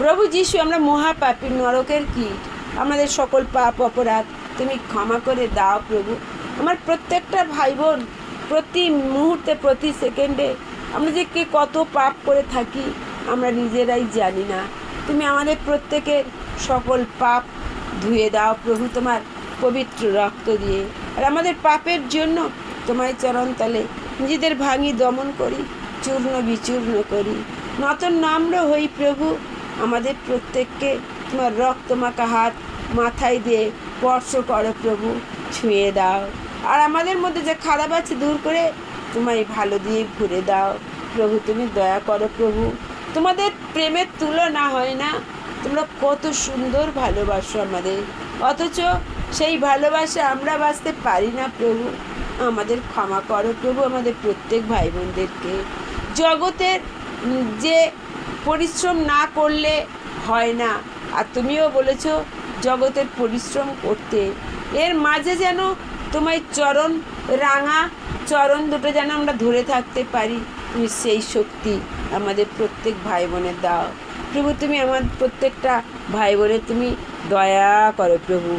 প্রভু যিশু, আমরা মহাপাপী নরকের কীট, আমাদের সকল পাপ অপরাধ তুমি ক্ষমা করে দাও প্রভু। আমার প্রত্যেকটা ভাই বোন প্রতি মুহূর্তে, প্রতি সেকেন্ডে আমরা যে কে কত পাপ করে থাকি, আমরা নিজেরাই জানি না। তুমি আমাদের প্রত্যেকের সকল পাপ ধুয়ে দাও প্রভু তোমার পবিত্র রক্ত দিয়ে। আর আমাদের পাপের জন্য তোমায় চরণতলে নিজেদের ভাঙি দমন করি, চূর্ণ বিচূর্ণ করি। নতুন নম্র হই প্রভু আমাদের প্রত্যেককে তোমার রক্তমাখা হাত মাথায় দিয়ে স্পর্শ করো প্রভু, ছুঁয়ে দাও। আর আমাদের মধ্যে যে খারাপ আছে দূর করে তোমায় ভালো দিয়ে ঘুরে দাও। প্রভু, তুমি দয়া করো প্রভু। তোমাদের প্রেমের তুলনা হয় না। তোমরা কত সুন্দর ভালোবাসো আমাদের। অথচ সেই ভালোবাসা আমরা বাঁচতে পারি না প্রভু। আমাদের ক্ষমা করো প্রভু আমাদের প্রত্যেক ভাই বোনদেরকে জগতের যে পরিশ্রম না করলে হয় না। আর তুমিও বলেছ, জগতের পরিশ্রম করতে। এর মাঝে যেন তোমায় চরণ রাঙা, চরণ দুটো যেন আমরা ধরে থাকতে পারি। তুমি সেই শক্তি আমাদের প্রত্যেক ভাই বোনের দাও। প্রভু, তুমি আমার প্রত্যেকটা ভাই বোনের তুমি দয়া করো প্রভু।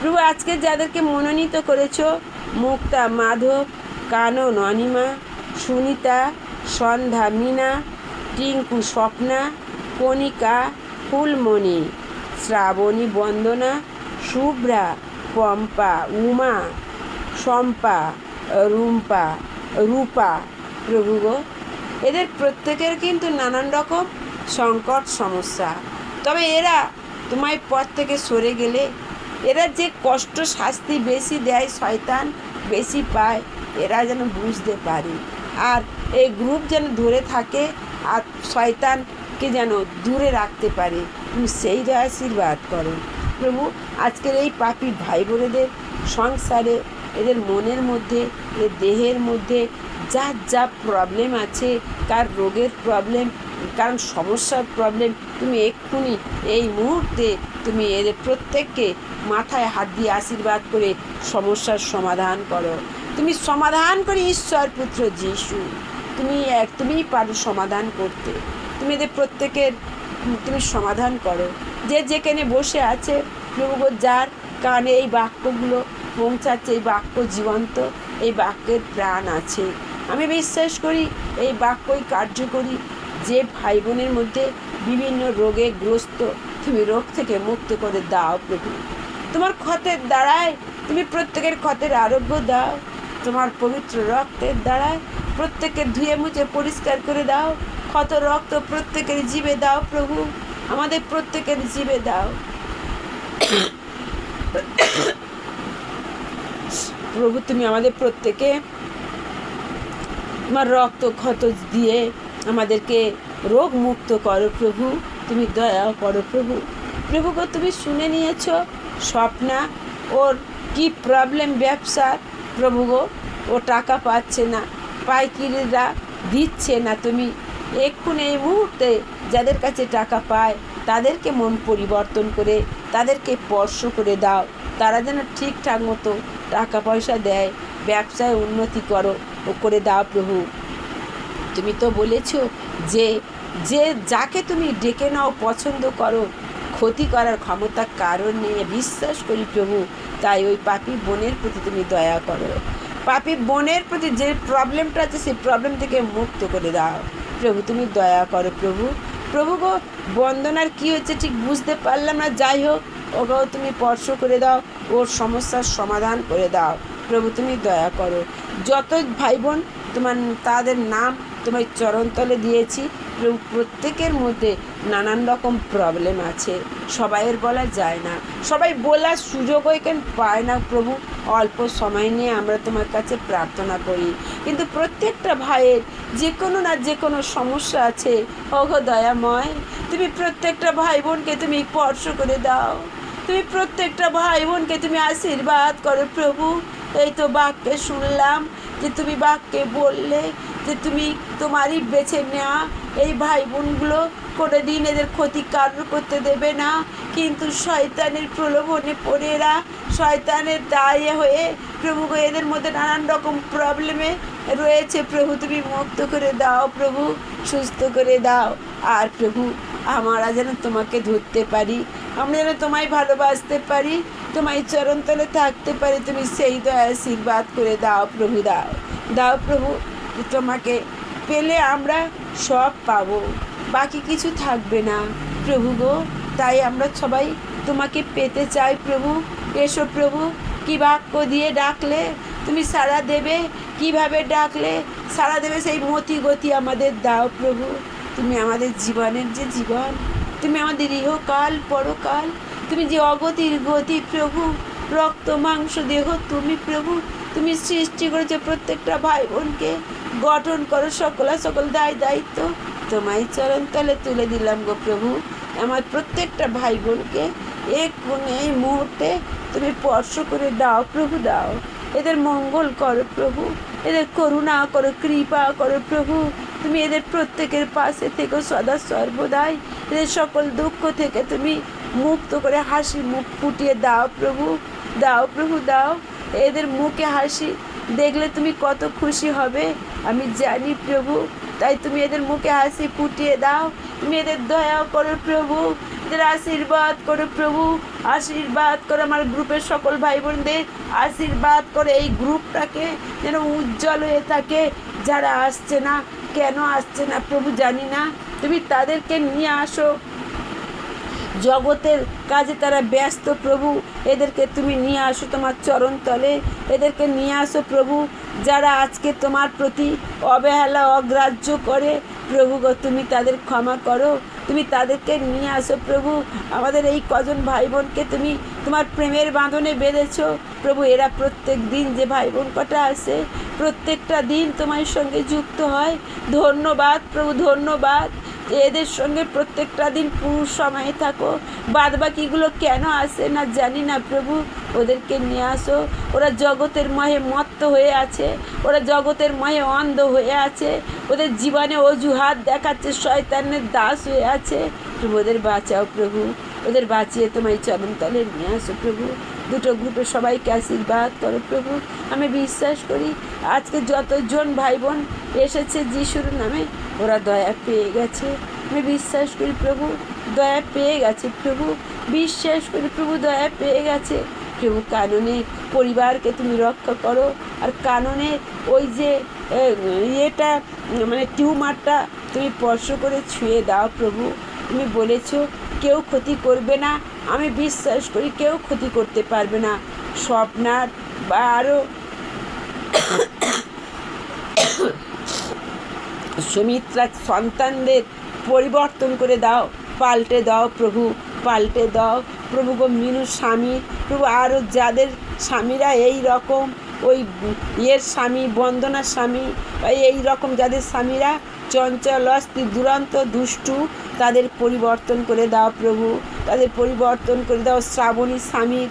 প্রভু, আজকে যাদেরকে মনোনীত করেছ, মুক্তা, মাধব, কানন, অনিমা, সুনিতা, সন্ধ্যা, মিনা টিঙ্কু স্বপ্না, কণিকা, ফুলমণি, শ্রাবণী বন্দনা, শুভ্রা, পম্পা, উমা, শম্পা, রুম্পা, রূপা, প্রভু গো। এদের প্রত্যেকের কিন্তু নানান রকম সংকট সমস্যা। তবে এরা তোমায় পথ থেকে সরে গেলে এরা যে কষ্ট, শাস্তি বেশি দেয়, শয়তান বেশি পায়, এরা যেন বুঝতে পারে। আর এই গ্রুপ যেন ধরে থাকে আর শয়তানকে যেন দূরে রাখতে পারে। তুমি সেই আশীর্বাদ করো। প্রভু, আজকের এই পাপি ভাই বোনেদের সংসারে, এদের মনের মধ্যে, এদের দেহের মধ্যে যা যা প্রবলেম আছে, কার রোগের প্রবলেম কারণ সমস্যার প্রবলেম তুমি এক্ষুনি এই মুহূর্তে তুমি এদের প্রত্যেককে মাথায় হাত দিয়ে আশীর্বাদ করে সমস্যার সমাধান করো। তুমি সমাধান করে ঈশ্বর পুত্র যিশু। তুমি এক, তুমিই পারো সমাধান করতে। তুমি এদের প্রত্যেকের, তুমি সমাধান করো। যে যেখানে বসে আছে প্রভু যার কানে এই বাক্যগুলো পৌঁছাচ্ছে, এই বাক্য জীবন্ত, এই বাক্যের প্রাণ আছে। আমি বিশ্বাস করি, এই বাক্যই কার্যকরী। যে ভাই বোনের মধ্যে বিভিন্ন রোগে গ্রস্ত, তুমি রোগ থেকে মুক্ত করে দাও প্রভু। তোমার ক্ষতের দ্বারায়, তুমি প্রত্যেকের ক্ষতের আরোগ্য দাও। তোমার পবিত্র রক্তের দ্বারায় প্রত্যেকের ধুয়ে মুছে পরিষ্কার করে দাও। ক্ষত রক্ত প্রত্যেকের জীবে দাও প্রভু। আমাদের প্রত্যেকের জীবে দাও। প্রভু, তুমি আমাদের প্রত্যেকে তোমার রক্ত ক্ষত দিয়ে আমাদেরকে রোগ মুক্ত করো প্রভু। তুমি দয়া করো প্রভু। প্রভু গো, তুমি শুনে নিয়েছ স্বপ্না, ওর কি প্রবলেম ব্যবসার প্রভু গো, ও টাকা পাচ্ছে না। পাইকিরিরা দিচ্ছে না। তুমি এক্ষুনি এই মুহূর্তে যাদের কাছে টাকা পায়, তাদেরকে মন পরিবর্তন করে, তাদেরকে স্পর্শ করে দাও। তারা যেন ঠিকঠাক মতো টাকা পয়সা দেয়, ব্যবসায় উন্নতি করো ও করে দাও প্রভু। তুমি তো বলেছ যে যে যাকে তুমি ডেকে নাও পছন্দ করো, ক্ষতি করার ক্ষমতা কারণ নিয়ে বিশ্বাস করি প্রভু, তাই ওই পাপি বোনের প্রতি তুমি দয়া করো। পাপি বোনের প্রতি যে প্রবলেমটা আছে, সেই প্রবলেম থেকে মুক্ত করে দাও। প্রভু, তুমি দয়া করো প্রভু। প্রভু গো, বন্দনার কী হচ্ছে ঠিক বুঝতে পারলাম না। যাই হোক ওকেও তুমি স্পর্শ করে দাও, ওর সমস্যার সমাধান করে দাও। প্রভু, তুমি দয়া করো। যত ভাই বোন, তোমার, তাদের নাম তোমার চরণতলে দিয়েছি। প্রত্যেকের মধ্যে নানান রকম প্রবলেম আছে। সবাইয়ের বলা যায় না। সবাই বলার সুযোগও এখানে পায় না প্রভু? অল্প সময় নিয়ে আমরা তোমার কাছে প্রার্থনা করি। কিন্তু প্রত্যেকটা ভাইয়ের যে কোনো না যে কোনো সমস্যা আছে। ওগো দয়াময়, তুমি প্রত্যেকটা ভাই বোনকে তুমি স্পর্শ করে দাও। তুমি প্রত্যেকটা ভাই বোনকে তুমি আশীর্বাদ করো প্রভু। এই তো বাক্যে শুনলাম যে তুমি বাক্যে বললে যে তুমি তোমারই বেছে নেওয়া এই ভাই বোনগুলো কোনো দিন এদের ক্ষতি কারণ করতে দেবে না। কিন্তু শয়তানের প্রলোভনে পড়ে এরা, শয়তানের দায়ে হয়ে প্রভু এদের মধ্যে নানান রকম প্রবলেমে রয়েছে। প্রভু, তুমি মুক্ত করে দাও প্রভু, সুস্থ করে দাও। আর প্রভু, আমরা যেন তোমাকে ধরতে পারি, আমরা যেন তোমায় ভালোবাসতে পারি, তোমায় চরণতলে থাকতে পারি। তুমি সেই দয়া আশীর্বাদ করে দাও প্রভু, দাও। দাও প্রভু তোমাকে পেলে আমরা সব পাব। বাকি কিছু থাকবে না, প্রভু গো। তাই আমরা সবাই তোমাকে পেতে চাই, প্রভু। এসো প্রভু, কি বাক্য দিয়ে ডাকলে? তুমি সাড়া দেবে? কীভাবে ডাকলে? সাড়া দেবে সেই মতি গতি আমাদের দাও, প্রভু। তুমি আমাদের জীবনের যে জীবন, তুমি আমাদের ইহকাল, পরকাল, তুমি যে অগতির গতি, প্রভু। রক্ত, মাংস, দেহ, তুমি প্রভু। তুমি সৃষ্টি করেছ প্রত্যেকটা ভাই বোনকে গঠন করো সকলা, সকল দায় দায়িত্ব। তোমায় চরণ তলে তুলে দিলাম গো প্রভু। আমার প্রত্যেকটা ভাই বোনকে এক এই মুহূর্তে তুমি স্পর্শ করে দাও, প্রভু দাও। এদের মঙ্গল করো প্রভু। এদের করুণা করো, কৃপা করো প্রভু। তুমি এদের প্রত্যেকের পাশে থেকো সদা সর্বদাই। এদের সকল দুঃখ থেকে তুমি মুক্ত করে হাসি মুখ ফুটিয়ে দাও প্রভু। দাও প্রভু, দাও। এদের মুখে হাসি দেখলে তুমি কত খুশি হবে। আমি জানি প্রভু, তাই তুমি এদের মুখে হাসি ফুটিয়ে দাও। তুমি এদের দয়া করো প্রভু, এদের আশীর্বাদ করো প্রভু। আশীর্বাদ করো আমার গ্রুপের সকল ভাই বোনদের আশীর্বাদ করে এই গ্রুপটাকে যেন উজ্জ্বল হয়ে থাকে। যারা আসছে না, কেন আসছে না প্রভু জানি না। তুমি তাদেরকে নিয়ে আসো। জগতের কাজে তারা ব্যস্ত, প্রভু, এদেরকে তুমি নিয়ে আসো তোমার চরণ তলে, এদেরকে নিয়ে আসো প্রভু, যারা আজকে তোমার প্রতি অবহেলা, অগ্রাহ্য করে। প্রভু গো, তুমি তাদের ক্ষমা করো, তুমি তাদেরকে নিয়ে আসো প্রভু। আমাদের এই কজন ভাই বোনকে তুমি তোমার প্রেমের বাঁধনে বেঁধেছো। প্রভু, এরা প্রত্যেক দিন যে ভাই বোন কটা আসে, প্রত্যেকটা দিন তোমার সঙ্গে যুক্ত হয়। ধন্যবাদ প্রভু, ধন্যবাদ। এদের সঙ্গে প্রত্যেকটা দিন পুরুষ সময়ে থাকো। বাদ বাকিগুলো কেন আসে না জানি না প্রভু, ওদেরকে নিয়ে আসো। ওরা জগতের মহে মত্ত হয়ে আছে, ওরা জগতের মহে অন্ধ হয়ে আছে। ওদের জীবনে অজুহাত দেখাচ্ছে, শয়তানের দাস হয়ে আছে। প্রভু ওদের বাঁচাও প্রভু, ওদের বাঁচিয়ে তোমায় চরণতলে নিয়ে আসো প্রভু। দুটো গ্রুপে সবাইকে আশীর্বাদ করো প্রভু। আমি বিশ্বাস করি আজকে যতজন ভাই বোন এসেছে যিশুর নামে, ওরা দয়া পেয়ে গেছে। আমি বিশ্বাস করি প্রভু, দয়া পেয়ে গেছে প্রভু। বিশ্বাস করি প্রভু, দয়া পেয়ে গেছে। প্রভু, কাননে পরিবারকে তুমি রক্ষা করো। আর কাননে ওই যে ইয়েটা মানে টিউমারটা তুমি স্পর্শ করে ছুঁয়ে দাও প্রভু। তুমি বলেছ, কেউ ক্ষতি করবে না। আমি বিশ্বাস করি কেউ ক্ষতি করতে পারবে না। স্বপ্নার বা আরও সুমিত্রা সন্তানদের পরিবর্তন করে দাও। পাল্টে দাও প্রভু, পাল্টে দাও। প্রভু গো মিনু স্বামী, প্রভু আরও যাদের স্বামীরা এই রকম ওই ইয়ের স্বামী, বন্দনার স্বামী, এই রকম যাদের স্বামীরা চঞ্চল, অস্থির, দুরন্ত, দুষ্টু, তাদের পরিবর্তন করে দাও প্রভু। তাদের পরিবর্তন করে দাও শ্রাবণী স্বামীর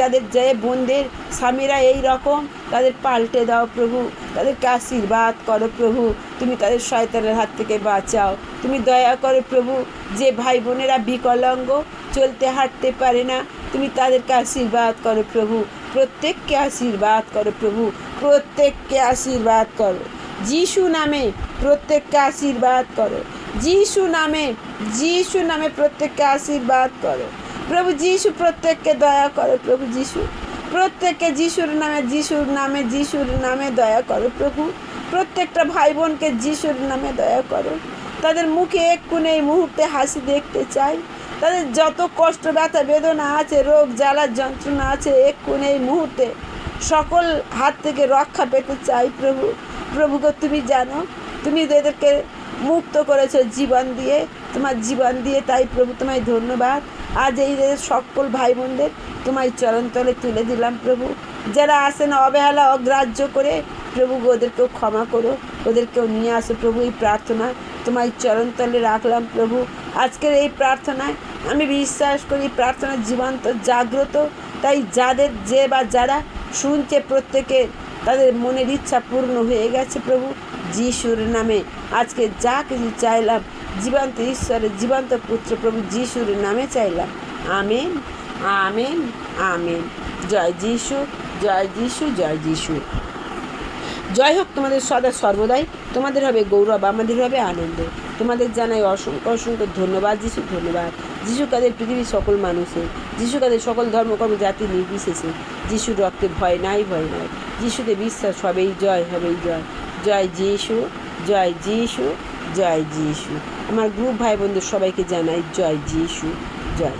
যাদের যে বোনদের স্বামীরা এই রকম, তাদের পাল্টে দাও প্রভু। তাদেরকে আশীর্বাদ করো প্রভু। তুমি তাদের শয়তানের হাত থেকে বাঁচাও। তুমি দয়া করো প্রভু। যে ভাই বোনেরা বিকলাঙ্গ, চলতে হাঁটতে পারে না তুমি তাদেরকে আশীর্বাদ করো প্রভু। প্রত্যেককে আশীর্বাদ করো প্রভু। প্রত্যেককে আশীর্বাদ করো। যিশু নামে প্রত্যেককে আশীর্বাদ করো। যিশু নামে যিশু নামে প্রত্যেককে আশীর্বাদ করো। প্রভু যিশু, প্রত্যেককে দয়া করো প্রভু যিশু। প্রত্যেককে যিশুর নামে যিশুর নামে যিশুর নামে দয়া করো প্রভু। প্রত্যেকটা ভাই বোনকে যিশুর নামে দয়া করো। তাদের মুখে এক্ষুনি এই মুহূর্তে হাসি দেখতে চাই। তাদের যত কষ্ট, ব্যথা, বেদনা আছে, রোগ জ্বালার যন্ত্রণা আছে এক্ষুনি এই মুহূর্তে সকল হাত থেকে রক্ষা পেতে চাই প্রভু। প্রভুকে তুমি জানো, তুমি এদেরকে মুক্ত করেছ জীবন দিয়ে, তোমার জীবন দিয়ে তাই প্রভু তোমায় ধন্যবাদ। আজ এই সকল ভাই বোনদের তোমায় চরণতলে তুলে দিলাম প্রভু। যারা আসেন অবহেলা, অগ্রাহ্য করে প্রভু ওদেরকেও ক্ষমা করো, ওদেরকেও নিয়ে আসো প্রভু এই প্রার্থনা তোমায় চরণতলে রাখলাম প্রভু। আজকের এই প্রার্থনায় আমি বিশ্বাস করি প্রার্থনা জীবন্ত জাগ্রত, তাই যাদের যে বা যারা শুনছে প্রত্যেকে তাদের মনের ইচ্ছা পূর্ণ হয়ে গেছে প্রভু যিশুর নামে। আজকে যা কিছু চাইলাম, জীবন্ত ঈশ্বরের জীবন্ত পুত্র প্রভু যিশুর নামে চাইলাম। Amen amen amen. জয় যিশু জয় যিশু জয় যিশু। জয় হোক তোমাদের সদা সর্বদাই, তোমাদের হবে গৌরব, আমাদের হবে আনন্দ। তোমাদের জানাই অসংখ্য অসংখ্য ধন্যবাদ, যিশু, ধন্যবাদ। যিশু কাদের পৃথিবীর সকল মানুষের যিশু কাদের সকল ধর্মকর্ম জাতি নির্বিশেষে, যিশুর রক্তে ভয় নাই ভয় নাই। যিশুতে বিশ্বাস হবেই, জয় হবেই, জয়। জয় যিশু জয় যিশু জয় যিশু। আমার গ্রুপ ভাই বন্ধু সবাইকে জানাই জয় যিশু, জয়